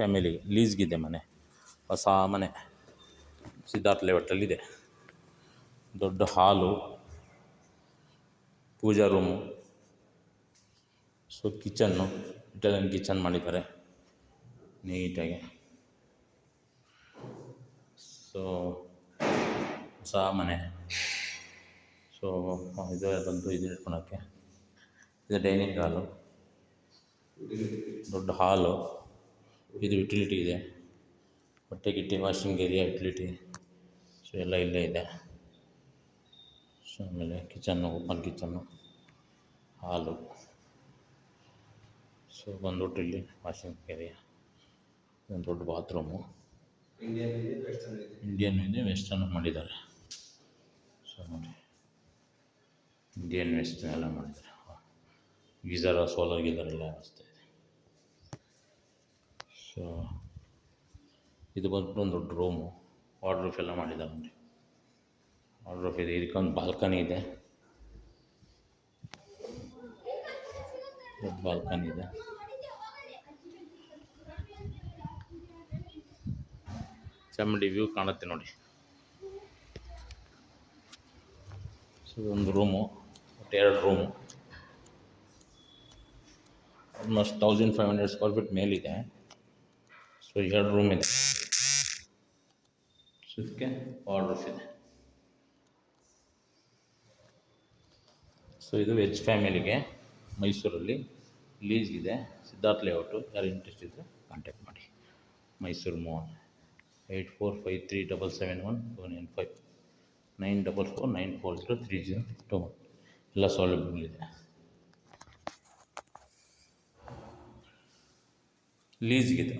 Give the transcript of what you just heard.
ಫ್ಯಾಮಿಲಿಗೆ ಲೀಸ್ಗಿದೆ ಮನೆ, ಹೊಸ ಮನೆ, ಸಿದ್ಧಾರ್ಥ ಲೇಔಟಲ್ಲಿದೆ. ದೊಡ್ಡ hall, pooja room so kitchen Italian kitchen ಮಾಡಿದ್ದಾರೆ ನೀಟಾಗಿ. ಸೊ ಹೊಸ ಮನೆ. ಸೊ ಇದು ಬಂದು ಇದು ಇಟ್ಕೊಳಕ್ಕೆ. ಇದು ಡೈನಿಂಗ್ ಹಾಲು ದೊಡ್ಡ ಹಾಲು. ಇದು ಯುಟಿಲಿಟಿ ಇದೆ. ಬಟ್ಟೆ ಗಿಟ್ಟಿ ವಾಷಿಂಗ್ ಏರಿಯಾ ಯುಟಿಲಿಟಿ ಸೊ ಎಲ್ಲ ಇಲ್ಲೇ ಇದೆ. ಸೊ ಆಮೇಲೆ kitchen open kitchen hall so ಬಂದ್ಬಿಟ್ಟು ಇಲ್ಲಿ ವಾಷಿಂಗ್ ಏರಿಯಾ ಒಂದು ದೊಡ್ಡ ಬಾತ್ರೂಮು ಇಂಡಿಯನ್ ಇದೆ ವೆಸ್ಟರ್ನ್ ಮಾಡಿದ್ದಾರೆ. ಸೊ ನೋಡಿ. ಇಂಡಿಯನ್ ವೆಸ್ಟರ್ನ್ ಎಲ್ಲ ಮಾಡಿದ್ದಾರೆ. ಗೀಝರ ಸೋಲಾರ್ ಗೀಝರ್ ಎಲ್ಲ ವ್ಯವಸ್ಥೆ. ಸೊ ಇದು ಬಂದ್ಬಿಟ್ಟು ಒಂದು ದೊಡ್ಡ ರೂಮು ವಾರ್ಡ್ರೂಫ್ ಎಲ್ಲ ಮಾಡಿದ್ದಾವೆ ನೋಡಿ ವಾರ್ಡ್ರೂಫ್ ಇದೆ. ಇದಕ್ಕೊಂದು ಬಾಲ್ಕನಿ ಇದೆ. ಬಾಲ್ಕನಿ ಇದೆ. ಚಾಮುಂಡಿ ವ್ಯೂ ಕಾಣುತ್ತೆ ನೋಡಿ. ಸೊ ಒಂದು ರೂಮು ಒಟ್ಟು ಎರಡು room almost thousand five hundred square feet ಮೇಲಿದೆ. ಸೊ ಎರಡು ರೂಮ್ ಇದೆ ಸೊ ಇದಕ್ಕೆ ವಾರ್ಡ್ರೂಫ್ ಇದೆ ಸೊ ಇದು ವೆಜ್ ಫ್ಯಾಮಿಲಿಗೆ ಮೈಸೂರಲ್ಲಿ ಇದೆ. ಸಿದ್ಧಾರ್ಥ ಲೇಔಟು ಯಾರು ಇಂಟ್ರೆಸ್ಟ್ ಇದ್ದರೆ ಕಾಂಟ್ಯಾಕ್ಟ್ ಮಾಡಿ. Mysuru Mohan eight four five three double seven one two nine five nine double four nine four zero three zero two one ಎಲ್ಲ ಸೌಲಭ್ಯಗಳಿದೆ ಲೀಸ್ಗಿದೆ